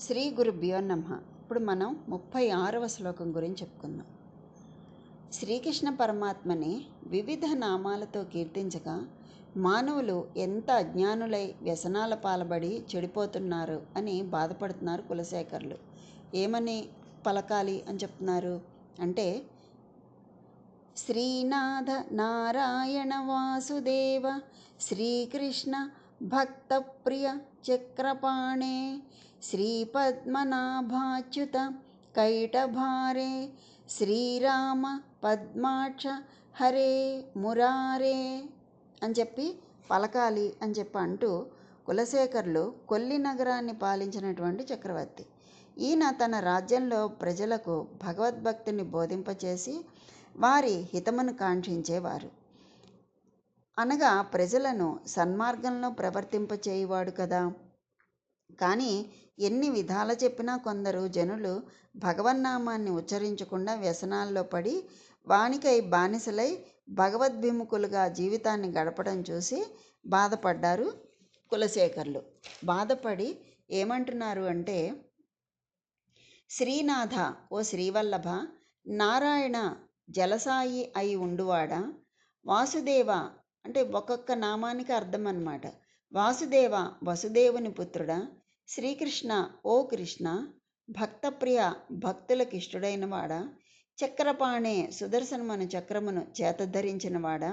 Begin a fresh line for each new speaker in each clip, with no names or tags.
శ్రీ గురుభ్యో నమ. ఇప్పుడు మనం ముప్పై ఆరవ శ్లోకం గురించి చెప్పుకుందాం. శ్రీకృష్ణ పరమాత్మని వివిధ నామాలతో కీర్తించగా మానవులు ఎంత అజ్ఞానులై వ్యసనాల పాలబడి చెడిపోతున్నారు అని బాధపడుతున్నారు కులశేఖర్లు. ఏమని పలకాలి అని చెప్తున్నారు? అంటే శ్రీనాథ నారాయణ వాసుదేవ శ్రీకృష్ణ భక్తప్రియ చక్రపాణే శ్రీపద్మనాభాచ్యుత కైటభారే శ్రీరామ పద్మాక్ష హరే మురారే అని చెప్పి పలకాలి అని చెప్పి అంటూ కులశేఖర్లు కొల్లి నగరాన్ని పాలించినటువంటి చక్రవర్తి. ఈయన తన రాజ్యంలో ప్రజలకు భగవద్భక్తిని బోధింపచేసి వారి హితమును కాంక్షించేవారు. అనగా ప్రజలను సన్మార్గంలో ప్రవర్తింపచేయువాడు కదా. కానీ ఎన్ని విధాల చెప్పినా కొందరు జనులు భగవన్నామాన్ని ఉచ్చరించకుండా వ్యసనాల్లో పడి వానికై బానిసలై భగవద్భిముఖులుగా జీవితాన్ని గడపడం చూసి బాధపడ్డారు కులశేఖర్లు. బాధపడి ఏమంటున్నారు అంటే శ్రీనాథ ఓ శ్రీవల్లభ నారాయణ జలసాయి అయి ఉండువాడా వాసుదేవ అంటే ఒక్కొక్క నామానికి అర్థం అన్నమాట వాసుదేవ వసుదేవుని పుత్రుడా శ్రీకృష్ణ ఓ కృష్ణ భక్తప్రియ భక్తులకిష్టుడైన వాడా చక్రపాణే సుదర్శనమను చక్రమును చేతధరించిన వాడా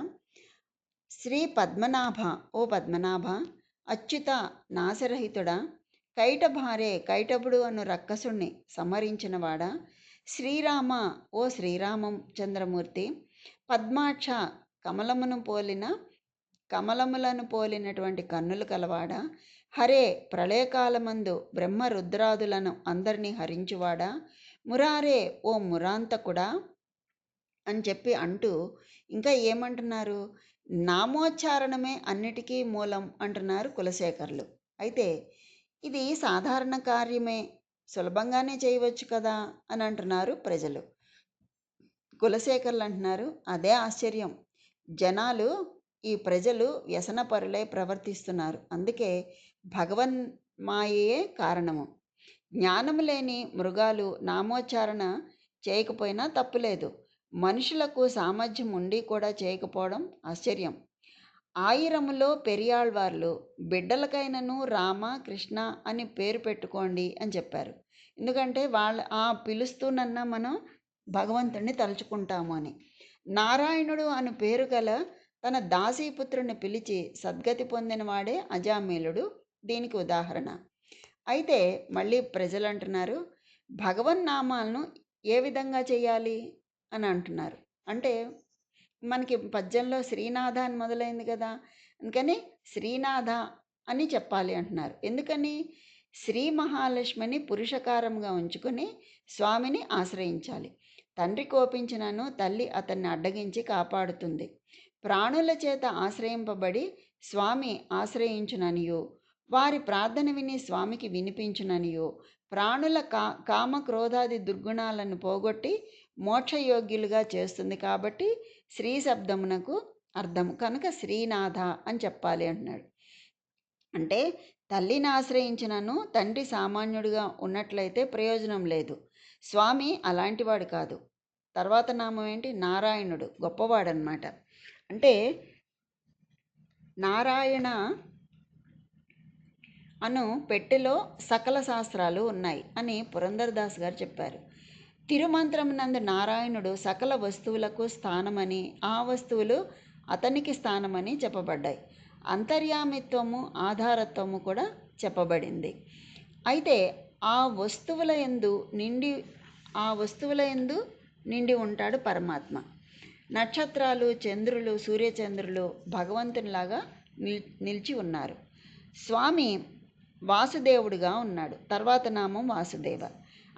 శ్రీ పద్మనాభ ఓ పద్మనాభ అచ్యుత నాశరహితుడా కైటభారే కైటభుడు అను రక్కసుణ్ణి సంహరించినవాడా శ్రీరామ ఓ శ్రీరామం చంద్రమూర్తి పద్మాక్ష కమలమును పోలిన కమలములను పోలినటువంటి కన్నులు కలవాడా హరే ప్రళయకాలమందు బ్రహ్మ రుద్రాదులను అందరినీ హరించువాడా? మురారే ఓ మురాంతకుడా? అని చెప్పి అంటూ ఇంకా ఏమంటున్నారు? నామోచ్చారణమే అన్నిటికీ మూలం అంటున్నారు కులశేఖర్లు. అయితే ఇది సాధారణ కార్యమే. సులభంగానే చేయవచ్చు కదా? అని అంటున్నారు ప్రజలు. కులశేఖర్లు అంటున్నారు అదే ఆశ్చర్యం. జనాలు ఈ ప్రజలు వ్యసనపరులై ప్రవర్తిస్తున్నారు. అందుకే భగవన్ మాయే కారణము. జ్ఞానము లేని మృగాలు నామోచ్చారణ చేయకపోయినా తప్పులేదు మనుషులకు సామర్థ్యం ఉండి కూడా చేయకపోవడం ఆశ్చర్యం. ఆయిరములో పెరియాళ్వార్లు బిడ్డలకైనను రామ కృష్ణ అని పేరు పెట్టుకోండి అని చెప్పారు. ఎందుకంటే వాళ్ళ ఆ పిలుస్తూనన్నా మనం భగవంతుడిని తలుచుకుంటాము అని. నారాయణుడు అని పేరు గల తన దాసీపుత్రుని పిలిచి సద్గతి పొందినవాడే అజామేలుడు. దీనికి ఉదాహరణ. అయితే మళ్ళీ ప్రజలు అంటున్నారు భగవన్నామాలను ఏ విధంగా చేయాలి? అని అంటున్నారు. అంటే మనకి పద్యంలో శ్రీనాథ అని మొదలైంది కదా అందుకని శ్రీనాథ అని చెప్పాలి అంటున్నారు. ఎందుకని? శ్రీ మహాలక్ష్మిని పురుషకారంగా ఉంచుకొని స్వామిని ఆశ్రయించాలి. తండ్రి కోపించినను తల్లి అతన్ని అడ్డగించి కాపాడుతుంది. ప్రాణుల చేత ఆశ్రయింపబడి స్వామి ఆశ్రయించుననియు. వారి ప్రార్థన విని స్వామికి వినిపించుననియో. ప్రాణుల కా కామ క్రోధాది దుర్గుణాలను పోగొట్టి మోక్షయోగ్యులుగా చేస్తుంది కాబట్టి శ్రీ శబ్దమునకు అర్థం కనుక శ్రీనాథ అని చెప్పాలి అంటున్నాడు. అంటే తల్లిని ఆశ్రయించినను తండ్రి సామాన్యుడిగా ఉన్నట్లయితే ప్రయోజనం లేదు. స్వామి అలాంటివాడు కాదు. తర్వాత నామం ఏంటి? నారాయణుడు. గొప్పవాడనమాట అంటే నారాయణ అను పెట్టెలో సకల శాస్త్రాలు ఉన్నాయి అని పురంధరదాస్ గారు చెప్పారు. తిరుమంత్రం నందు నారాయణుడు సకల వస్తువులకు స్థానమని ఆ వస్తువులు అతనికి స్థానమని చెప్పబడ్డాయి. అంతర్యామిత్వము ఆధారత్వము కూడా చెప్పబడింది. అయితే ఆ వస్తువుల ఎందు నిండి ఆ వస్తువుల ఎందు నిండి ఉంటాడు పరమాత్మ. నక్షత్రాలు చంద్రులు సూర్యచంద్రులు భగవంతునిలాగా నిల్ నిలిచి ఉన్నారు. స్వామి వాసుదేవుడుగా ఉన్నాడు. తర్వాత నామం వాసుదేవ.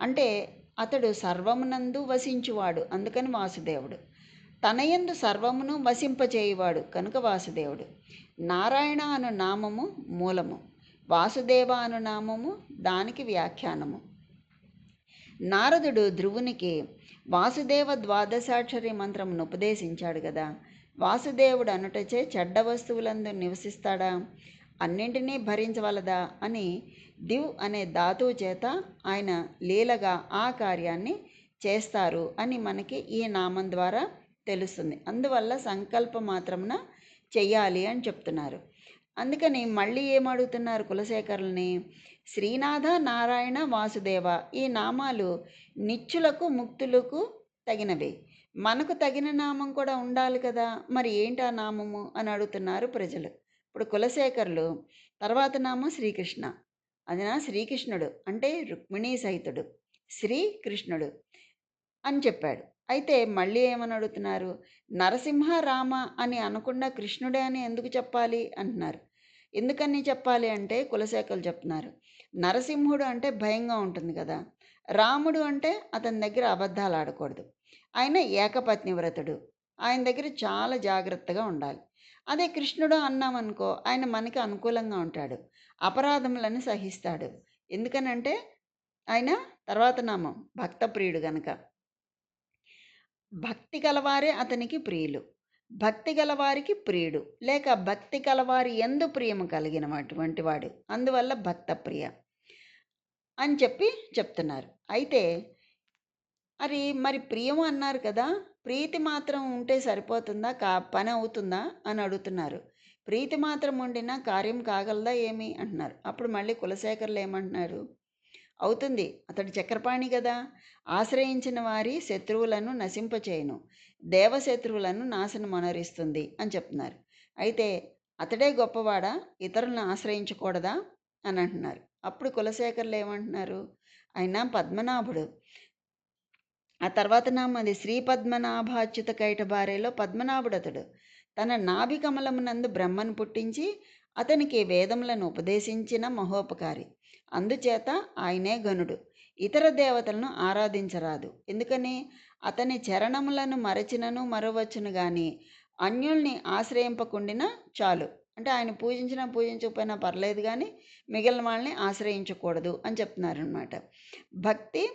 అంటే అతడు సర్వమునందు వసించువాడు అందుకని వాసుదేవుడు. తనయందు సర్వమును వసింపచేయువాడు కనుక వాసుదేవుడు. నారాయణ అను నామము మూలము వాసుదేవ అను నామము దానికి వ్యాఖ్యానము. నారదుడు ధ్రువునికి వాసుదేవ ద్వాదశాక్షరి మంత్రమును ఉపదేశించాడు కదా. వాసుదేవుడు అనుటచే చెడ్డ వస్తువులందు నివసిస్తాడా? అన్నింటినీ భరించవలదా అని దివ్ అనే ధాతువు చేత ఆయన లీలగా ఆ కార్యాన్ని చేస్తారు అని మనకి ఈ నామం ద్వారా తెలుస్తుంది. అందువల్ల సంకల్ప మాత్రమున చెయ్యాలి అని చెప్తున్నారు. అందుకని మళ్ళీ ఏమడుగుతున్నారు కులశేఖరుల్ని? శ్రీనాథ నారాయణ వాసుదేవ ఈ నామాలు నిత్యులకు ముక్తులకు తగినవి. మనకు తగిన నామం కూడా ఉండాలి కదా. మరి ఏంటి ఆ నామము? అని అడుగుతున్నారు ప్రజలు. ఇప్పుడు కులశేఖరులు తర్వాత నామం శ్రీకృష్ణ. అది నా శ్రీకృష్ణుడు అంటే రుక్మిణీ సహితుడు. శ్రీకృష్ణుడు అని చెప్పాడు. అయితే మళ్ళీ ఏమని అడుగుతున్నారు? నరసింహ రామ అని అనకుండా కృష్ణుడే అని ఎందుకు చెప్పాలి అంటున్నారు. ఎందుకని చెప్పాలి అంటే కులశేఖలు చెప్తున్నారు. నరసింహుడు అంటే భయంగా ఉంటుంది కదా. రాముడు అంటే అతని దగ్గర అబద్ధాలు ఆడకూడదు. ఆయన ఏకపత్ని వ్రతుడు. ఆయన దగ్గర చాలా జాగ్రత్తగా ఉండాలి. అదే కృష్ణుడు అన్నామనుకో ఆయన మనకి అనుకూలంగా ఉంటాడు. అపరాధములను సహిస్తాడు. ఎందుకనంటే ఆయన తర్వాత నామం భక్త ప్రియుడు గనక. భక్తి గలవారే అతనికి ప్రియులు. భక్తి గలవారికి ప్రియుడు. లేక భక్తి కలవారి ఎందు ప్రియము కలిగినటువంటి వాడు. అందువల్ల భక్త ప్రియ అని చెప్పి చెప్తున్నారు. అయితే అది మరి ప్రియము అన్నారు కదా ప్రీతి మాత్రం ఉంటే సరిపోతుందా? కా పని అవుతుందా? అని అడుగుతున్నారు. ప్రీతి మాత్రం ఉండినా కార్యం కాగలదా ఏమి? అంటున్నారు. అప్పుడు మళ్ళీ కులశేఖర్లు ఏమంటున్నారు? అవుతుంది. అతడు చక్రపాణి కదా. ఆశ్రయించిన వారి శత్రువులను నశింపచేయను. దేవశత్రువులను నాశనం అనరిస్తుంది అని చెప్తున్నారు. అయితే అతడే గొప్పవాడా? ఇతరులను ఆశ్రయించకూడదా? అని అంటున్నారు. అప్పుడు కులశేఖర్లు ఏమంటున్నారు? అయినా పద్మనాభుడు ఆ తర్వాత నామది శ్రీ పద్మనాభాచ్యుత కైట పద్మనాభుడు అతడు తన నాభి కమలమునందు బ్రహ్మను పుట్టించి అతనికి వేదములను ఉపదేశించిన మహోపకారి. అందుచేత ఆయనే గనుడు. ఇతర దేవతలను ఆరాధించరాదు. ఎందుకని? అతని చరణములను మరచినను మరవచ్చును గాని అన్యుల్ని ఆశ్రయింపకుండినా చాలు. అంటే ఆయన పూజించినా పూజించకపోయినా పర్లేదు కానీ మిగిలిన వాళ్ళని ఆశ్రయించకూడదు అని చెప్తున్నారనమాట భక్తి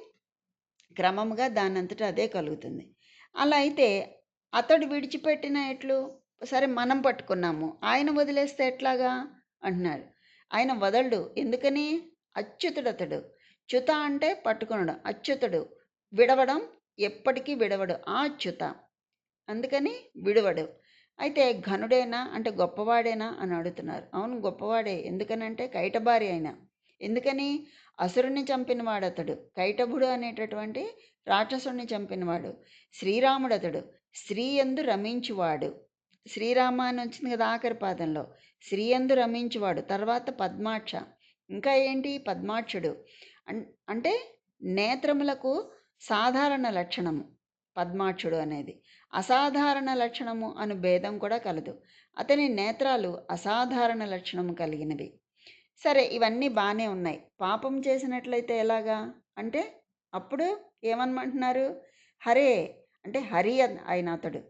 క్రమంగా దానంతటా అదే కలుగుతుంది. అలా అయితే అతడు విడిచిపెట్టిన ఎట్లు? సరే మనం పట్టుకున్నాము. ఆయన వదిలేస్తే ఎట్లాగా? అంటున్నారు ఆయన వదలడు. ఎందుకని? అచ్యుతుడు అతడు చ్యుత అంటే పట్టుకునడం. అచ్యుతుడు విడవడం ఎప్పటికీ విడవడు. ఆ చ్యుత. అందుకని విడవడు. అయితే ఘనుడేనా? అంటే గొప్పవాడేనా? అని అడుగుతున్నారు. అవును గొప్పవాడే. ఎందుకనంటే కైటబారి అయినా. ఎందుకని? అసురుణ్ణి చంపినవాడు అతడు. కైటభుడు అనేటటువంటి రాక్షసుని చంపినవాడు. శ్రీరాముడు అతడు స్త్రీ ఎందు రమించువాడు. శ్రీరామ అని వచ్చింది కదా ఆఖరి పాదంలో. స్త్రీ ఎందు రమించువాడు. తర్వాత పద్మాక్ష. ఇంకా ఏంటి? పద్మాక్షుడు. అన్ అంటే నేత్రములకు సాధారణ లక్షణము పద్మాక్షుడు అనేది. అసాధారణ లక్షణము అను భేదం కూడా కలదు. అతని నేత్రాలు అసాధారణ లక్షణము కలిగినవి. సరే ఇవన్నీ బాగానే ఉన్నాయి. పాపం చేసినట్లయితే ఎలాగా? అంటే అప్పుడు ఏమనమంటున్నారు? హరే అంటే హరి ఆయన అతడు.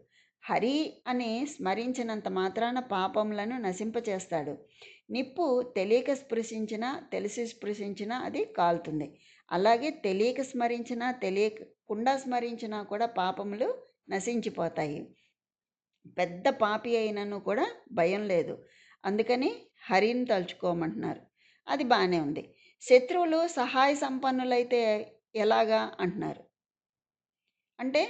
హరి అని స్మరించినంత మాత్రాన పాపములను నశింపచేస్తాడు. నిప్పు తెలియక స్పృశించినా తెలిసి స్పృశించినా అది కాలుతుంది. అలాగే తెలియక స్మరించినా తెలియకుండా స్మరించినా కూడా పాపములు నశించిపోతాయి. పెద్ద పాపి అయినను కూడా భయం లేదు. అందుకని హరిని తలుచుకోమంటున్నారు. అది బాగానే ఉంది. శత్రువులు సహాయ సంపన్నులైతే ఎలాగా అంటున్నారు? అంటే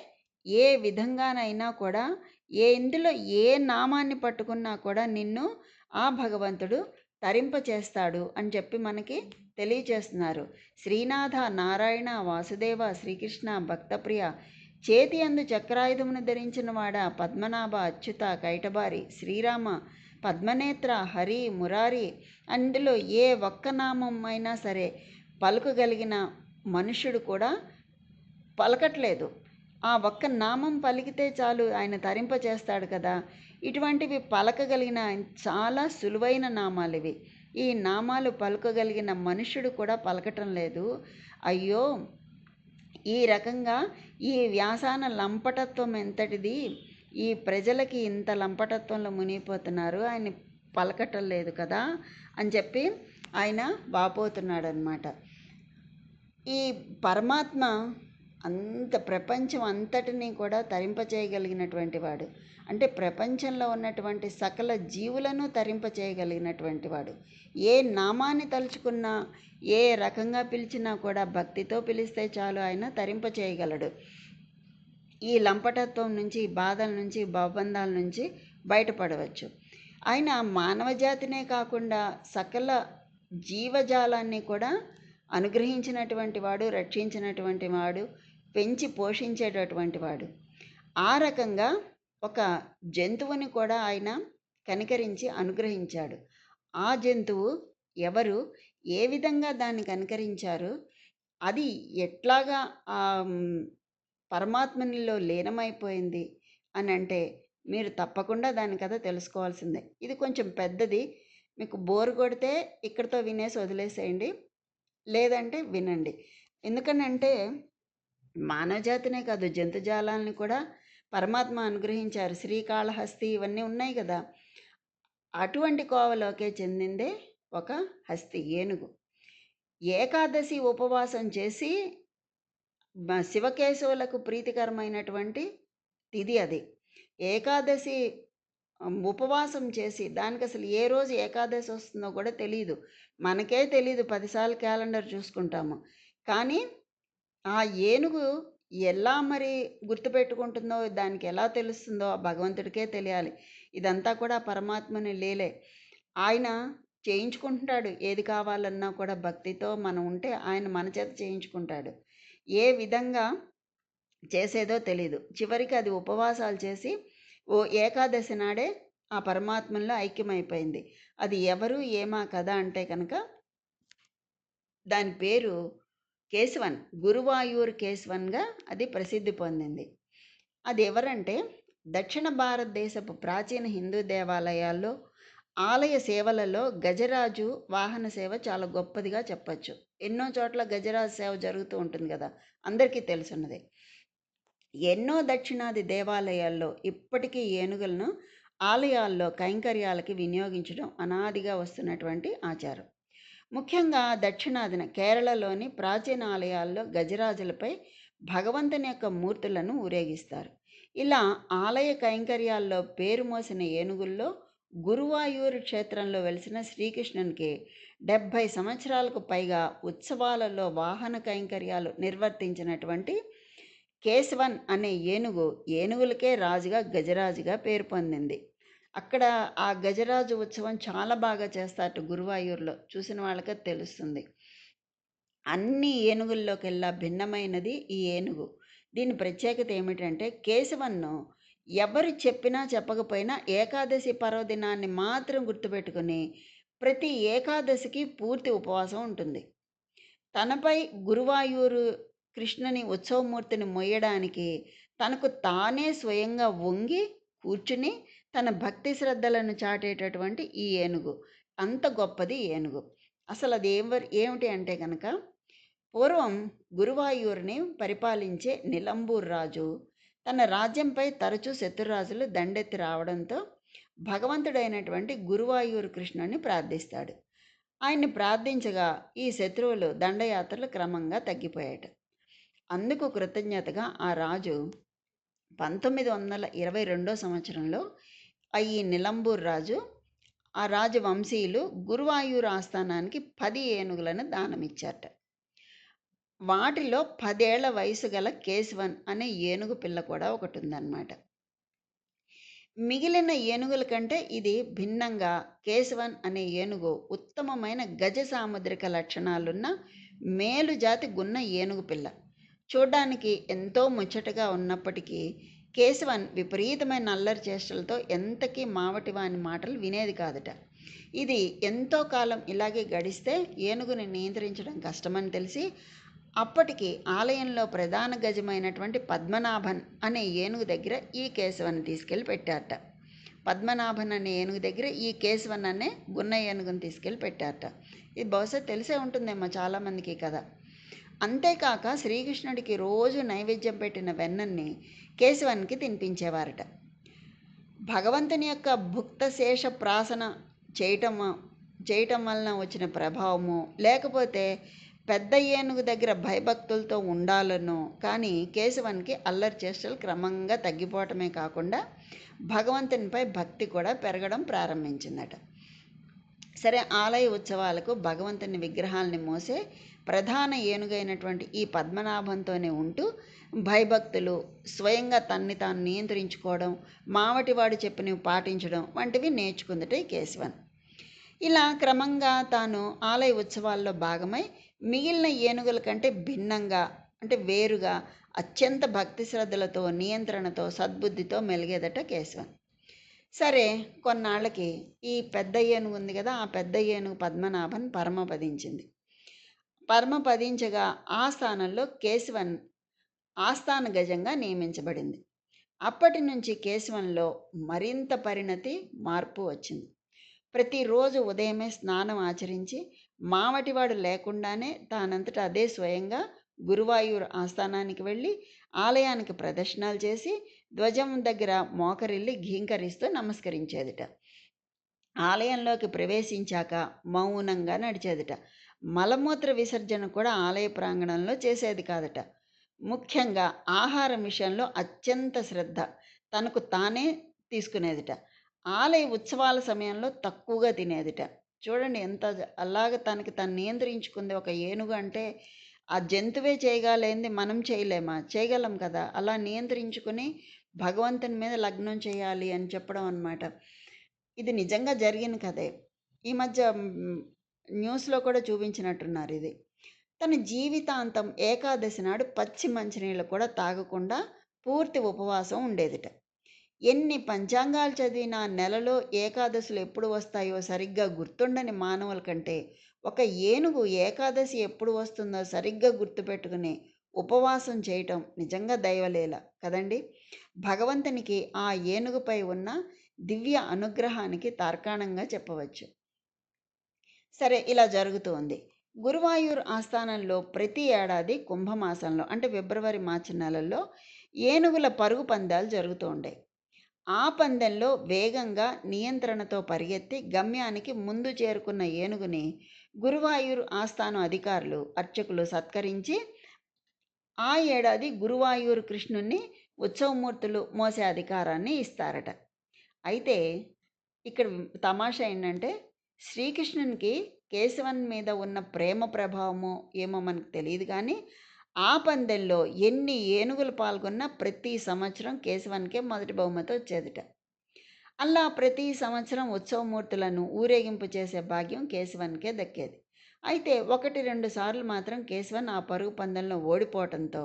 ఏ విధంగానైనా కూడా ఏ ఇందులో ఏ నామాన్ని పట్టుకున్నా కూడా నిన్ను ఆ భగవంతుడు తరింపచేస్తాడు అని చెప్పి మనకి తెలియచేస్తున్నారు. శ్రీనాథ నారాయణ వాసుదేవ శ్రీకృష్ణ భక్తప్రియ చేతి అందు చక్రాయుధమును ధరించిన వాడ పద్మనాభ అచ్యుత కైటబారి శ్రీరామ పద్మనేత్ర హరి మురారి అందులో ఏ ఒక్క నామం అయినా సరే పలుకగలిగిన మనుష్యుడు కూడా పలకట్లేదు. ఆ ఒక్క నామం పలికితే చాలు ఆయన తరింపచేస్తాడు కదా. ఇటువంటివి పలకగలిగిన చాలా సులువైన నామాలు ఇవి. ఈ నామాలు పలుకగలిగిన మనుష్యుడు కూడా పలకటం లేదు. అయ్యో! ఈ రకంగా ఈ వ్యాసాన లంపటత్వం ఎంతటిది? ఈ ప్రజలకి ఇంత లంపటత్వంలో మునిగిపోతున్నారు ఆయన పలకటం లేదు కదా అని చెప్పి ఆయన వాపోతున్నాడు అనమాట ఈ పరమాత్మ అంత ప్రపంచం అంతటినీ కూడా తరింపచేయగలిగినటువంటి వాడు. అంటే ప్రపంచంలో ఉన్నటువంటి సకల జీవులను తరింపచేయగలిగినటువంటి వాడు. ఏ నామాన్ని తలుచుకున్నా ఏ రకంగా పిలిచినా కూడా భక్తితో పిలిస్తే చాలు ఆయన తరింపచేయగలడు. ఈ లంపటత్వం నుంచి ఈ బాధల నుంచి భవబంధాల నుంచి బయటపడవచ్చు. ఆయన మానవ జాతినే కాకుండా సకల జీవజాలాన్ని కూడా అనుగ్రహించినటువంటి వాడు రక్షించినటువంటి వాడు పెంచి పోషించేటటువంటి వాడు. ఆ రకంగా ఒక జంతువుని కూడా ఆయన కనికరించి అనుగ్రహించాడు. ఆ జంతువు ఎవరు ఏ విధంగా దాన్ని కనికరించారు అది ఎట్లాగా పరమాత్మనిలో లీనమైపోయింది అని అంటే మీరు తప్పకుండా దాని కథ తెలుసుకోవాల్సిందే. ఇది కొంచెం పెద్దది. మీకు బోర్ కొడితే ఇక్కడితో వినేసి వదిలేసేయండి. లేదంటే వినండి. ఎందుకనంటే మానవజాతినే కాదు జంతుజాలాన్ని కూడా పరమాత్మ అనుగ్రహించారు. శ్రీకాళహస్తి ఇవన్నీ ఉన్నాయి కదా. అటువంటి కోవలోకే చెందిందే ఒక హస్తి ఏనుగు. ఏకాదశి ఉపవాసం చేసి శివకేశవులకు ప్రీతికరమైనటువంటి తిథి అది. ఏకాదశి ఉపవాసం చేసి దానికి అసలు ఏ రోజు ఏకాదశి వస్తుందో కూడా తెలియదు మనకే తెలియదు పదిసార్లు క్యాలెండర్ చూసుకుంటాము. కానీ ఆ ఏనుగు ఎలా మరి గుర్తుపెట్టుకుంటుందో దానికి ఎలా తెలుస్తుందో ఆ భగవంతుడికే తెలియాలి. ఇదంతా కూడా పరమాత్మని లేలే. ఆయన చేయించుకుంటున్నాడు. ఏది కావాలన్నా కూడా భక్తితో మనం ఉంటే ఆయన మన చేత చేయించుకుంటాడు. ఏ విధంగా చేసేదో తెలియదు చివరికి అది ఉపవాసాలు చేసి ఓ ఏకాదశి నాడే ఆ పరమాత్మలో ఐక్యమైపోయింది. అది ఎవరు ఏమా కదా అంటే కనుక దాని పేరు కేశవన్ గురువాయూర్ కేశవన్గా అది ప్రసిద్ధి పొందింది. అది ఎవరంటే దక్షిణ భారతదేశపు ప్రాచీన హిందూ దేవాలయాల్లో ఆలయ సేవలలో గజరాజు వాహన సేవ చాలా గొప్పదిగా చెప్పచ్చు. ఎన్నో చోట్ల గజరాజ సేవ జరుగుతూ ఉంటుంది కదా అందరికీ తెలుసున్నదే. ఎన్నో దక్షిణాది దేవాలయాల్లో ఇప్పటికీ ఏనుగులను ఆలయాల్లో కైంకర్యాలకి వినియోగించడం అనాదిగా వస్తున్నటువంటి ఆచారం. ముఖ్యంగా దక్షిణాదిన కేరళలోని ప్రాచీన ఆలయాల్లో గజరాజులపై భగవంతుని యొక్క మూర్తులను ఊరేగిస్తారు. ఇలా ఆలయ కైంకర్యాల్లో పేరు మోసిన ఏనుగుల్లో గురువాయూరు క్షేత్రంలో వెలిసిన శ్రీకృష్ణునికి డెబ్భై సంవత్సరాలకు పైగా ఉత్సవాలలో వాహన కైంకర్యాలు నిర్వర్తించినటువంటి కేశవన్ అనే ఏనుగు ఏనుగులకే రాజుగా గజరాజుగా పేరు పొందింది. అక్కడ ఆ గజరాజు ఉత్సవం చాలా బాగా చేస్తారు గురువాయూర్లో. చూసిన వాళ్ళకే తెలుస్తుంది. అన్ని ఏనుగుల్లోకెల్లా భిన్నమైనది ఈ ఏనుగు. దీని ప్రత్యేకత ఏమిటంటే కేశవన్ను ఎవరు చెప్పినా చెప్పకపోయినా ఏకాదశి పర్వదినాన్ని మాత్రం గుర్తుపెట్టుకుని ప్రతి ఏకాదశికి పూర్తి ఉపవాసం ఉంటుంది. తనపై గురువాయూరు కృష్ణుని ఉత్సవమూర్తిని మొయ్యడానికి తనకు తానే స్వయంగా వంగి కూర్చుని తన భక్తి శ్రద్ధలను చాటేటటువంటి ఈ ఏనుగు. అంత గొప్పది ఏనుగు. అసలు అది ఏం ఏమిటి అంటే కనుక పూర్వం గురువాయూరుని పరిపాలించే నిలంబూర్ రాజు తన రాజ్యంపై తరచూ శత్రురాజులు దండెత్తి రావడంతో భగవంతుడైనటువంటి గురువాయూరు కృష్ణుని ప్రార్థిస్తాడు. ఆయన్ని ప్రార్థించగా ఈ శత్రువులు దండయాత్రలు క్రమంగా తగ్గిపోయాట అందుకు కృతజ్ఞతగా ఆ రాజు పంతొమ్మిది వందల ఇరవై రెండో సంవత్సరంలో ఆ ఈ నిలంబూర్ రాజు ఆ రాజు వంశీయులు గురువాయూరు ఆస్థానానికి పది ఏనుగులను దానమిచ్చారట. వాటిలో పదేళ్ళ వయసు గల కేశవన్ అనే ఏనుగు పిల్ల కూడా ఒకటి ఉందన్నమాట మిగిలిన ఏనుగుల కంటే ఇది భిన్నంగా కేశవన్ అనే ఏనుగు ఉత్తమమైన గజ సాముద్రిక లక్షణాలున్న మేలు జాతి గున్న ఏనుగు పిల్ల. చూడ్డానికి ఎంతో ముచ్చటగా ఉన్నప్పటికీ కేశవన్ విపరీతమైన అల్లరి చేష్టలతో ఎంతకీ మావటివాని మాటలు వినేది కాదట. ఇది ఎంతో కాలం ఇలాగే గడిస్తే ఏనుగుని నియంత్రించడం కష్టమని తెలిసి అప్పటికి ఆలయంలో ప్రధాన గజమైనటువంటి పద్మనాభన్ అనే ఏనుగు దగ్గర ఈ కేశవన్ తీసుకెళ్ళి పెట్టారట. పద్మనాభన్ అనే ఏనుగు దగ్గర ఈ కేశవన్ అనే గున్న ఏనుగుని తీసుకెళ్ళి పెట్టారట. ఇది బహుశా తెలిసే ఉంటుందేమో చాలామందికి కదా అంతేకాక శ్రీకృష్ణుడికి రోజు నైవేద్యం పెట్టిన వెన్నన్ని కేశవన్కి తినిపించేవారట. భగవంతుని యొక్క భుక్త శేష ప్రాసన చేయటం చేయటం వలన వచ్చిన ప్రభావము లేకపోతే పెద్ద ఏనుగు దగ్గర భయభక్తులతో ఉండాలనో కానీ కేశవన్కి అల్లరి చేష్టలు క్రమంగా తగ్గిపోవటమే కాకుండా భగవంతునిపై భక్తి కూడా పెరగడం ప్రారంభించిందట. సరే ఆలయ ఉత్సవాలకు భగవంతుని విగ్రహాలని మోసే ప్రధాన ఏనుగైనటువంటి ఈ పద్మనాభంతోనే ఉంటూ భయభక్తులు స్వయంగా తన్ని తాను నియంత్రించుకోవడం మావటివాడు చెప్పినవి పాటించడం వంటివి నేర్చుకుందట ఈ కేశవన్. ఇలా క్రమంగా తాను ఆలయ ఉత్సవాల్లో భాగమై మిగిలిన ఏనుగుల కంటే భిన్నంగా అంటే వేరుగా అత్యంత భక్తి శ్రద్ధలతో నియంత్రణతో సద్బుద్ధితో మెలిగేదట కేశవన్ సరే కొన్నాళ్ళకి ఈ పెద్ద ఏనుగు ఉంది కదా ఆ పెద్ద ఏనుగు పద్మనాభన్ పరమపదించింది. పరమపదించగా ఆ స్థానంలో కేశవన్ ఆస్థాన గజంగా నియమించబడింది. అప్పటి నుంచి కేశవన్లో మరింత పరిణతి మార్పు వచ్చింది. ప్రతిరోజు ఉదయమే స్నానం ఆచరించి మావటివాడు లేకుండానే తానంతట అదే స్వయంగా గురువాయూర్ ఆస్థానానికి వెళ్ళి ఆలయానికి ప్రదర్శనలు చేసి ధ్వజం దగ్గర మోకరిల్లి ఘీంకరిస్తూ నమస్కరించేదిట. ఆలయంలోకి ప్రవేశించాక మౌనంగా నడిచేదిట. మలమూత్ర విసర్జన కూడా ఆలయ ప్రాంగణంలో చేసేది కాదట. ముఖ్యంగా ఆహారం విషయంలో అత్యంత శ్రద్ధ తనకు తానే తీసుకునేదిట. ఆలయ ఉత్సవాల సమయంలో తక్కువగా తినేదిట. చూడండి ఎంత అలాగ తనకి తను నియంత్రించుకుంది ఒక ఏనుగు అంటే ఆ జంతువే చేయగలేంది మనం చేయలేమా? చేయగలం కదా? అలా నియంత్రించుకుని భగవంతుని మీద లగ్నం చేయాలి అని చెప్పడం అనమాట ఇది నిజంగా జరిగిన కదే ఈ మధ్య న్యూస్లో కూడా చూపించినట్టున్నారు ఇది. తన జీవితాంతం ఏకాదశి నాడు పచ్చి మంచినీళ్ళు కూడా తాగకుండా పూర్తి ఉపవాసం ఉండేదిట. ఎన్ని పంచాంగాలు చదివినా నెలలో ఏకాదశులు ఎప్పుడు వస్తాయో సరిగ్గా గుర్తుండని మానవుల కంటే ఒక ఏనుగు ఏకాదశి ఎప్పుడు వస్తుందో సరిగ్గా గుర్తుపెట్టుకుని ఉపవాసం చేయటం నిజంగా దైవలేల కదండి? భగవంతునికి ఆ ఏనుగుపై ఉన్న దివ్య అనుగ్రహానికి తార్కాణంగా చెప్పవచ్చు. సరే ఇలా జరుగుతోంది గురువాయూర్ ఆస్థానంలో ప్రతి ఏడాది కుంభమాసంలో అంటే ఫిబ్రవరి మార్చి నెలల్లో ఏనుగుల పరుగు పందాలు జరుగుతూ ఉండే. ఆ పందెంలో వేగంగా నియంత్రణతో పరిగెత్తి గమ్యానికి ముందు చేరుకున్న ఏనుగుని గురువాయూర్ ఆస్థానం అధికారులు అర్చకులు సత్కరించి ఆ ఏడాది గురువాయూర్ కృష్ణుణ్ణి ఉత్సవమూర్తులు మోసే అధికారాన్ని ఇస్తారట. అయితే ఇక్కడ తమాషా ఏంటంటే శ్రీకృష్ణునికి కేశవన్ మీద ఉన్న ప్రేమ ప్రభావము ఏమో మనకు తెలియదు కానీ ఆ పందెంలో ఎన్ని ఏనుగులు పాల్గొన్నా ప్రతి సంవత్సరం కేశవానికే మొదటి బహుమతి వచ్చేదిట. అలా ప్రతి సంవత్సరం ఉత్సవమూర్తులను ఊరేగింపు చేసే భాగ్యం కేశవానికే దక్కేది. అయితే ఒకటి రెండు సార్లు మాత్రం కేశవన్ ఆ పరుగు పందెంలో ఓడిపోవటంతో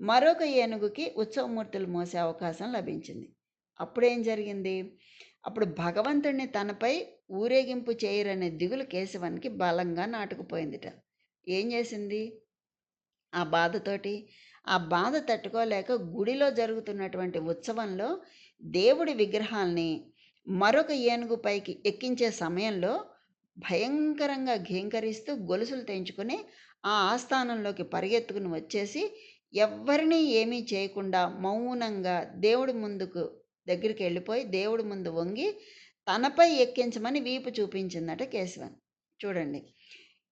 మరొక ఏనుగుకి ఉత్సవమూర్తులు మోసే అవకాశం లభించింది. అప్పుడేం జరిగింది? అప్పుడు భగవంతుడిని తనపై ఊరేగింపు చేయరనే దిగులు కేశవన్కి బలంగా నాటుకుపోయిందిట. ఏం చేసింది? ఆ బాధతోటి. ఆ బాధ తట్టుకోలేక గుడిలో జరుగుతున్నటువంటి ఉత్సవంలో దేవుడి విగ్రహాల్ని మరొక ఏనుగు పైకి ఎక్కించే సమయంలో భయంకరంగా ఘీంకరిస్తూ గొలుసులు తెంచుకుని ఆ ఆస్థానంలోకి పరిగెత్తుకుని వచ్చేసి ఎవరిని ఏమీ చేయకుండా మౌనంగా దేవుడి ముందుకు దగ్గరికి వెళ్ళిపోయి దేవుడి ముందు వంగి తనపై ఎక్కించమని వీపు చూపించిందట కేశవన్. చూడండి.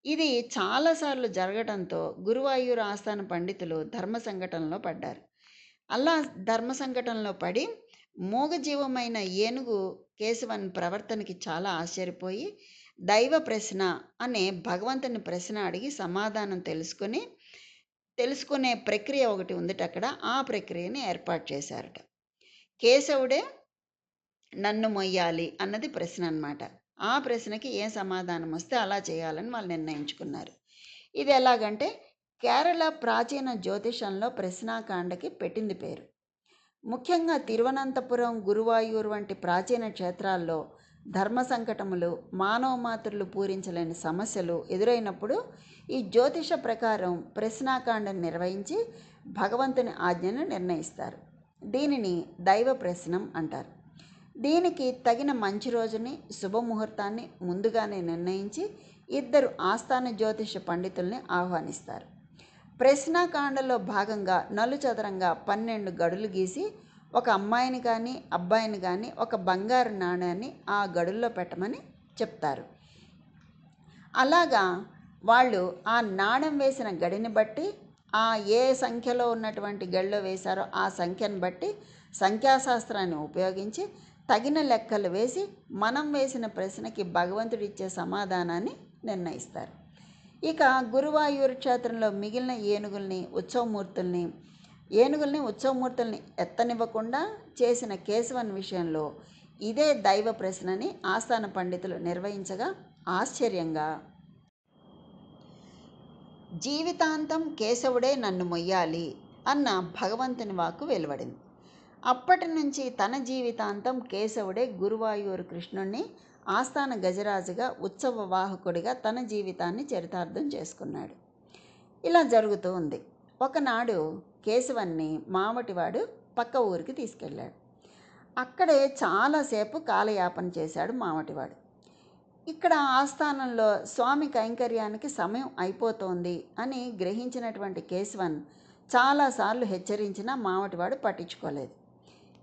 ఇది చాలాసార్లు జరగడంతో గురువాయూర్ ఆస్థాన పండితులు ధర్మ సంఘటనలో పడ్డారు. అలా ధర్మ సంఘటనలో పడి మూగజీవమైన ఏనుగు కేశవన్ ప్రవర్తనకి చాలా ఆశ్చర్యపోయి దైవ ప్రశ్న అనే భగవంతుని ప్రశ్న అడిగి సమాధానం తెలుసుకొని తెలుసుకునే ప్రక్రియ ఒకటి ఉందిట అక్కడ. ఆ ప్రక్రియని ఏర్పాటు చేశారట. కేశవుడే నన్ను మొయ్యాలి అన్నది ప్రశ్న అన్నమాట. ఆ ప్రశ్నకి ఏ సమాధానం వస్తే అలా చేయాలని వాళ్ళు నిర్ణయించుకున్నారు. ఇది ఎలాగంటే కేరళ ప్రాచీన జ్యోతిషంలో ప్రశ్నాకాండకి పెట్టింది పేరు. ముఖ్యంగా తిరువనంతపురం గురువాయూర్ వంటి ప్రాచీన క్షేత్రాల్లో ధర్మ సంకటములు మానవ మాతృలు పూరించలేని సమస్యలు ఎదురైనప్పుడు ఈ జ్యోతిష ప్రకారం ప్రశ్నాకాండను నిర్వహించి భగవంతుని ఆజ్ఞను నిర్ణయిస్తారు. దీనిని దైవ ప్రశ్నం అంటారు. దీనికి తగిన మంచి రోజుని శుభముహూర్తాన్ని ముందుగానే నిర్ణయించి ఇద్దరు ఆస్థాన జ్యోతిష పండితుల్ని ఆహ్వానిస్తారు. ప్రశ్నాకాండలో భాగంగా నలుచదరంగా పన్నెండు గడులు గీసి ఒక అమ్మాయిని కానీ అబ్బాయిని కానీ ఒక బంగారు నాణ్యాన్ని ఆ గడుల్లో పెట్టమని చెప్తారు. అలాగా వాళ్ళు ఆ నాణెం వేసిన గడిని బట్టి ఆ ఏ సంఖ్యలో ఉన్నటువంటి గడిలో వేశారో ఆ సంఖ్యను బట్టి సంఖ్యాశాస్త్రాన్ని ఉపయోగించి తగిన లెక్కలు వేసి మనం వేసిన ప్రశ్నకి భగవంతుడు ఇచ్చే సమాధానాన్ని నిర్ణయిస్తారు. ఇక గురువాయూరు క్షేత్రంలో మిగిలిన ఏనుగుల్ని ఉత్సవమూర్తుల్ని ఏనుగుల్ని ఉత్సవమూర్తుల్ని ఎత్తనివ్వకుండా చేసిన కేశవన్ విషయంలో ఇదే దైవ ప్రశ్నని ఆస్థాన పండితులు నిర్వహించగా ఆశ్చర్యంగా. జీవితాంతం కేశవుడే నన్ను మొయ్యాలి అన్న భగవంతుని వాక్కు వెలువడింది. అప్పటి నుంచి తన జీవితాంతం కేశవుడే గురువాయూరు కృష్ణుణ్ణి ఆస్థాన గజరాజుగా ఉత్సవ వాహకుడిగా తన జీవితాన్ని చరితార్థం చేసుకున్నాడు. ఇలా జరుగుతూ ఉంది. ఒకనాడు కేశవన్ని మామటివాడు పక్క ఊరికి తీసుకెళ్ళాడు. అక్కడే చాలాసేపు కాలయాపన చేశాడు మామటివాడు. ఇక్కడ ఆస్థానంలో స్వామి కైంకర్యానికి సమయం అయిపోతోంది అని గ్రహించినటువంటి కేశవన్ చాలాసార్లు హెచ్చరించినా మామటివాడు పట్టించుకోలేదు.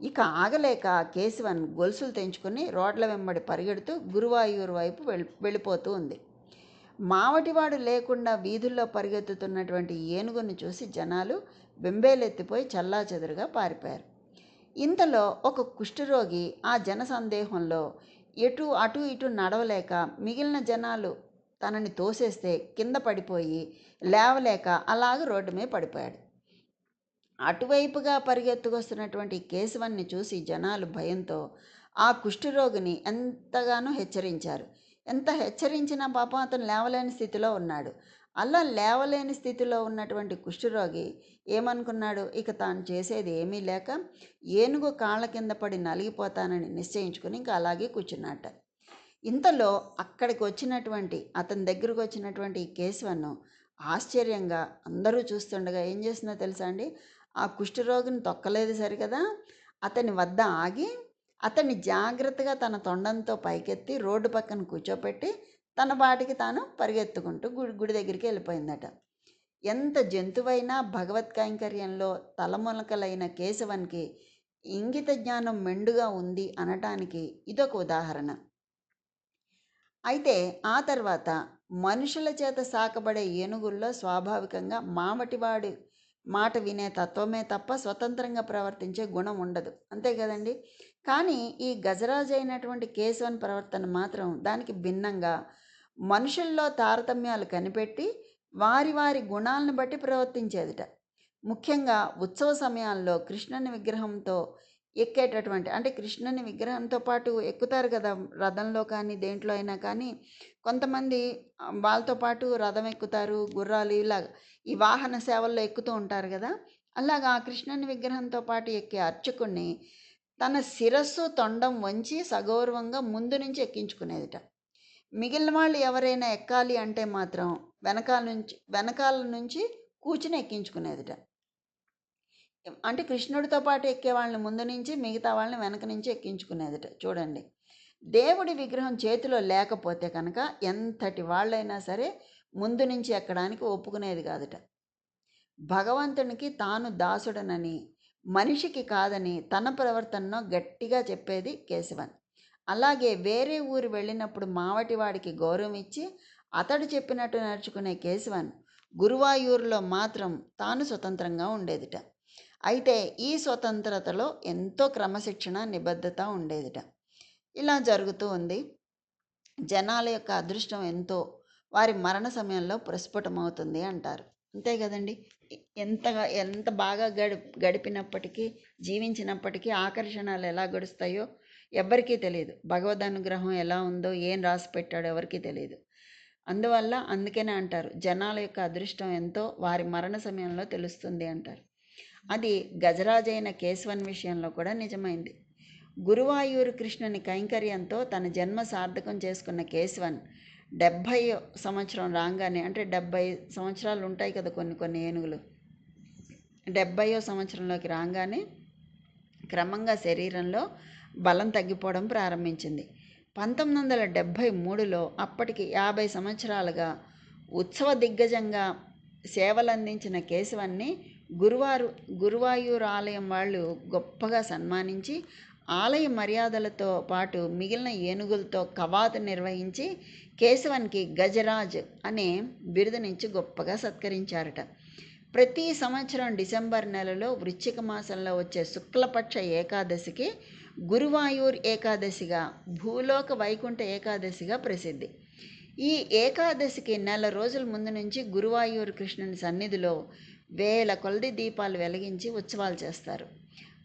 ఇక ఆగలేక కేశవన్ గొలుసులు తెంచుకుని రోడ్ల వెంబడి పరిగెడుతూ గురువాయూరు వైపు వెళ్ళి వెళ్ళిపోతూ ఉంది. మావటివాడు లేకుండా వీధుల్లో పరిగెత్తుతున్నటువంటి ఏనుగును చూసి జనాలు బెంబేలెత్తిపోయి చల్లా చెదురుగా పారిపోయారు. ఇంతలో ఒక కుష్ఠరోగి ఆ జన సందేహంలో ఎటు అటు ఇటు నడవలేక మిగిలిన జనాలు తనని తోసేస్తే కింద పడిపోయి లేవలేక అలాగ రోడ్డు మీద పడిపోయాడు. అటువైపుగా పరిగెత్తుకొస్తున్నటువంటి కేశవన్ని చూసి జనాలు భయంతో ఆ కుష్ఠరోగిని ఎంతగానో హెచ్చరించారు. ఎంత హెచ్చరించినా పాపం అతను లేవలేని స్థితిలో ఉన్నాడు. అలా లేవలేని స్థితిలో ఉన్నటువంటి కుష్ఠరోగి ఏమనుకున్నాడు? ఇక తాను చేసేది ఏమీ లేక ఏనుగు కాళ్ళ కింద పడి నలిగిపోతానని నిశ్చయించుకుని ఇంకా అలాగే కూర్చున్నట్ట. ఇంతలో అక్కడికి వచ్చినటువంటి అతని దగ్గరకు వచ్చినటువంటి ఈ కేశవన్ను ఆశ్చర్యంగా అందరూ చూస్తుండగా ఏం చేస్తుందో తెలుసా అండి? ఆ కుష్ఠరోగిని తొక్కలేదు సరికదా అతని వద్ద ఆగి అతన్ని జాగ్రత్తగా తన తొండంతో పైకెత్తి రోడ్డు పక్కన కూర్చోపెట్టి తన బాటికి తాను పరిగెత్తుకుంటూ గుడి గుడి దగ్గరికి వెళ్ళిపోయిందట. ఎంత జంతువైనా భగవత్ కైంకర్యంలో తలమునకలైన కేశవన్కి ఇంగిత జ్ఞానం మెండుగా ఉంది అనటానికి ఇదొక ఉదాహరణ. అయితే ఆ తర్వాత మనుషుల చేత సాకబడే ఏనుగుల్లో స్వాభావికంగా మామటివాడి మాట వినే తత్వమే తప్ప స్వతంత్రంగా ప్రవర్తించే గుణం ఉండదు. అంతే కదండి? కానీ ఈ గజరాజు అయినటువంటి కేశవన్ ప్రవర్తన మాత్రం దానికి భిన్నంగా మనుషుల్లో తారతమ్యాలు కనిపెట్టి వారి వారి గుణాలను బట్టి ప్రవర్తించేదిట. ముఖ్యంగా ఉత్సవ సమయాల్లో కృష్ణుని విగ్రహంతో ఎక్కేటటువంటి. అంటే కృష్ణుని విగ్రహంతో పాటు ఎక్కుతారు కదా రథంలో కానీ దేంట్లో అయినా కానీ. కొంతమంది వాళ్ళతో పాటు రథం ఎక్కుతారు గుర్రాలు ఇలాగ. ఈ వాహన సేవల్లో ఎక్కుతూ ఉంటారు కదా. అలాగా ఆ కృష్ణుని విగ్రహంతో పాటు ఎక్కే అర్చకుణ్ణి తన శిరస్సు తొండం వంచి సగౌరవంగా ముందు నుంచి ఎక్కించుకునేదిట. మిగిలిన వాళ్ళు ఎవరైనా ఎక్కాలి అంటే మాత్రం వెనకాల నుంచి వెనకాల నుంచి కూర్చుని ఎక్కించుకునేదిట. అంటే కృష్ణుడితో పాటు ఎక్కే వాళ్ళని ముందు నుంచి మిగతా వాళ్ళని వెనక నుంచి ఎక్కించుకునేదిట. చూడండి. దేవుడి విగ్రహం చేతిలో లేకపోతే కనుక ఎంతటి వాళ్ళైనా సరే ముందు నుంచి ఎక్కడానికి ఒప్పుకునేది కాదుట. భగవంతునికి తాను దాసుడనని మనిషికి కాదని తన ప్రవర్తనలో గట్టిగా చెప్పేది కేశవన్. అలాగే వేరే ఊరు వెళ్ళినప్పుడు మావటివాడికి గౌరవం ఇచ్చి అతడు చెప్పినట్టు నడుచుకునే కేశవన్ గురువాయూరులో మాత్రం తాను స్వతంత్రంగా ఉండేదిట. అయితే ఈ స్వతంత్రతలో ఎంతో క్రమశిక్షణ నిబద్ధత ఉండేదిట. ఇలా జరుగుతూ ఉంది. జనాల యొక్క అదృష్టం ఎంతో వారి మరణ సమయంలో ప్రస్ఫుటమవుతుంది అంటారు. అంతే కదండి. ఎంతగా ఎంత బాగా గడి గడిపినప్పటికీ జీవించినప్పటికీ ఆకర్షణలు ఎలా గడుస్తాయో ఎవ్వరికీ తెలియదు. భగవద్ అనుగ్రహం ఎలా ఉందో ఏం రాసి పెట్టాడో ఎవరికీ తెలియదు. అందువల్ల అందుకనే అంటారు జనాల యొక్క అదృష్టం ఎంతో వారి మరణ సమయంలో తెలుస్తుంది అంటారు. అది గజరాజైన కేశవన్ విషయంలో కూడా నిజమైంది. గురువాయూరు కృష్ణుని కైంకర్యంతో తన జన్మ సార్థకం చేసుకున్న కేశవన్ డెబ్భై సంవత్సరం రాగానే అంటే డెబ్భై సంవత్సరాలు ఉంటాయి కదా కొన్ని కొన్ని ఏనుగులు డెబ్భయో సంవత్సరంలోకి రాగానే క్రమంగా శరీరంలో బలం తగ్గిపోవడం ప్రారంభించింది. పంతొమ్మిది వందల డెబ్భై మూడులో అప్పటికి యాభై సంవత్సరాలుగా ఉత్సవ దిగ్గజంగా సేవలందించిన కేశవాన్ని గురువారు గురువాయూర్ ఆలయం వాళ్ళు గొప్పగా సన్మానించి ఆలయ మర్యాదలతో పాటు మిగిలిన ఏనుగులతో కవాతు నిర్వహించి కేశవన్కి గజరాజ్ అనే బిరుదునిచ్చి గొప్పగా సత్కరించారట. ప్రతి సంవత్సరం డిసెంబర్ నెలలో వృశ్చిక మాసంలో వచ్చే శుక్లపక్ష ఏకాదశికి గురువాయూర్ ఏకాదశిగా భూలోక వైకుంఠ ఏకాదశిగా ప్రసిద్ధి. ఈ ఏకాదశికి నెల రోజుల ముందు నుంచి గురువాయూర్ కృష్ణుని సన్నిధిలో వేల కొలది దీపాలు వెలిగించి ఉత్సవాలు చేస్తారు.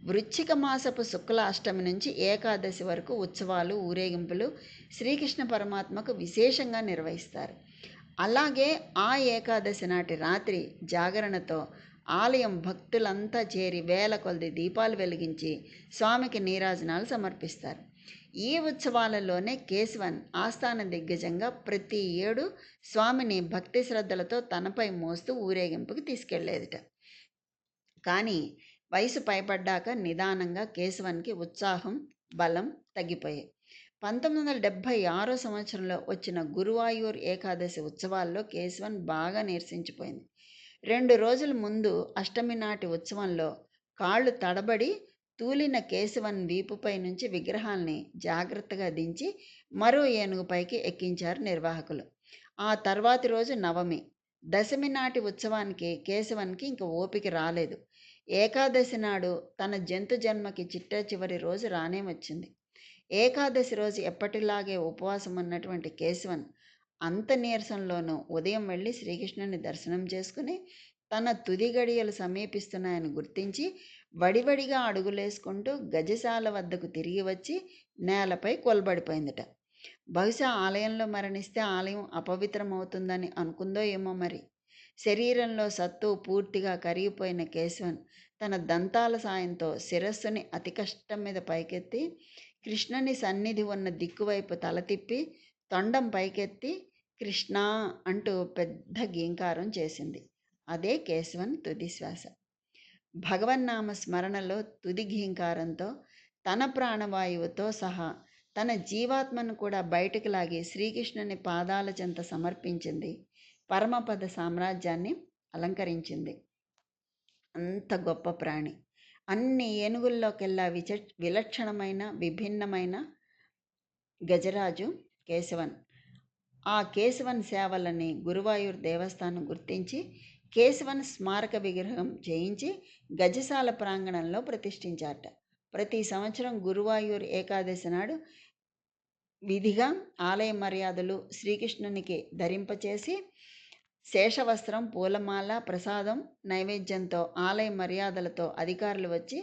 వృశ్చిక మాసపు శుక్ల అష్టమి నుంచి ఏకాదశి వరకు ఉత్సవాలు ఊరేగింపులు శ్రీకృష్ణ పరమాత్మకు విశేషంగా నిర్వహిస్తారు. అలాగే ఆ ఏకాదశి నాటి రాత్రి జాగరణతో ఆలయం భక్తులంతా చేరి వేల కొలది దీపాలు వెలిగించి స్వామికి నీరాజనాలు సమర్పిస్తారు. ఈ ఉత్సవాలలోనే కేశవన్ ఆస్థాన దిగ్గజంగా ప్రతి ఏడు స్వామిని భక్తి శ్రద్ధలతో తనపై మోస్తూ ఊరేగింపుకి తీసుకెళ్ళేదిట. కానీ వయసు పైపడ్డాక నిదానంగా కేశవన్కి ఉత్సాహం బలం తగ్గిపోయాయి. పంతొమ్మిది వందల డెబ్భై ఆరో సంవత్సరంలో వచ్చిన గురువాయూర్ ఏకాదశి ఉత్సవాల్లో కేశవన్ బాగా నీరసించిపోయింది. రెండు రోజుల ముందు అష్టమి నాటి ఉత్సవంలో కాళ్ళు తడబడి తూలిన కేశవన్ వీపుపై నుంచి విగ్రహాల్ని జాగ్రత్తగా దించి మరో ఏనుగుపైకి ఎక్కించారు నిర్వాహకులు. ఆ తర్వాతి రోజు నవమి. దశమి నాటి ఉత్సవానికి కేశవన్కి ఇంక ఓపిక రాలేదు. ఏకాదశి నాడు తన జంతు జన్మకి చిట్ట చివరి రోజు రానే వచ్చింది. ఏకాదశి రోజు ఎప్పటిలాగే ఉపవాసం ఉన్నటువంటి కేశవన్ అంత నీరసంలోనూ ఉదయం వెళ్ళి శ్రీకృష్ణుని దర్శనం చేసుకుని తన తుది గడియలు సమీపిస్తున్నాయని గుర్తించి వడివడిగా అడుగులేసుకుంటూ గజశాల వద్దకు తిరిగి వచ్చి నేలపై కొలబడిపోయిందట. బహుశా ఆలయంలో మరణిస్తే ఆలయం అపవిత్రమవుతుందని అనుకుందో ఏమో మరి. శరీరంలో సత్తు పూర్తిగా కరిగిపోయిన కేశవన్ తన దంతాల సాయంతో శిరస్సుని అతి కష్టం మీద పైకెత్తి కృష్ణుని సన్నిధి ఉన్న దిక్కువైపు తల తిప్పి తొండం పైకెత్తి కృష్ణ అంటూ పెద్ద గీంకారం చేసింది. అదే కేశవన్ తుది శ్వాస. భగవన్నామ స్మరణలో తుదిఘీంకారంతో తన ప్రాణవాయువుతో సహా తన జీవాత్మను కూడా బయటకు లాగి శ్రీకృష్ణుని పాదాల చెంత సమర్పించింది. పరమపద సామ్రాజ్యాన్ని అలంకరించింది. అంత గొప్ప ప్రాణి. అన్ని ఏనుగుల్లోకెల్లా విచ విలక్షణమైన విభిన్నమైన గజరాజు కేశవన్. ఆ కేశవన్ సేవలని గురువాయూర్ దేవస్థానం గుర్తించి కేశవన్ స్మారక విగ్రహం చేయించి గజశాల ప్రాంగణంలో ప్రతిష్ఠించారట. ప్రతి సంవత్సరం గురువాయూర్ ఏకాదశి నాడు విధిగా ఆలయ మర్యాదలు శ్రీకృష్ణునికి ధరింపచేసి శేషవస్త్రం పూలమాల ప్రసాదం నైవేద్యంతో ఆలయ మర్యాదలతో అధికారులు వచ్చి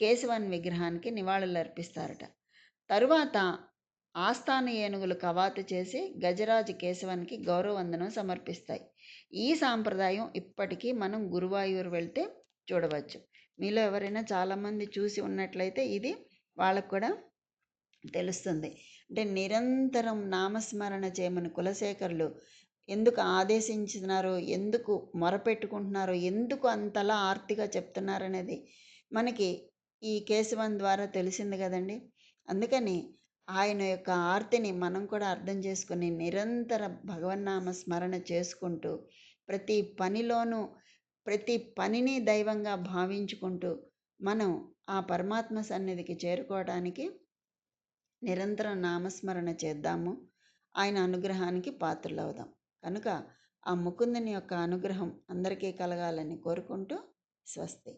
కేశవన్ విగ్రహానికి నివాళులు అర్పిస్తారట తరువాత ఆస్థాన ఏనుగులు కవాతు చేసి గజరాజు కేశవానికి గౌరవవందనం సమర్పిస్తాయి. ఈ సాంప్రదాయం ఇప్పటికీ మనం గురువాయూరు వెళ్తే చూడవచ్చు. మీలో ఎవరైనా చాలామంది చూసి ఉన్నట్లయితే ఇది వాళ్ళకు కూడా తెలుస్తుంది. అంటే నిరంతరం నామస్మరణ చేయమని కులశేఖరులు ఎందుకు ఆదేశించినారో ఎందుకు మొరపెట్టుకుంటున్నారో ఎందుకు అంతలా ఆర్తిగా చెప్తున్నారనేది మనకి ఈ కేశవన్ ద్వారా తెలిసింది కదండి. అందుకని ఆయన యొక్క ఆర్తిని మనం కూడా అర్థం చేసుకుని నిరంతర భగవన్నామ స్మరణ చేసుకుంటూ ప్రతి పనిలోనూ ప్రతి పనిని దైవంగా భావించుకుంటూ మనం ఆ పరమాత్మ సన్నిధికి చేరుకోవడానికి నిరంతరం నామస్మరణ చేద్దాము. ఆయన అనుగ్రహానికి పాత్రలవుదాం. కనుక ఆ ముకుందుని యొక్క అనుగ్రహం అందరికీ కలగాలని కోరుకుంటూ స్వస్తి.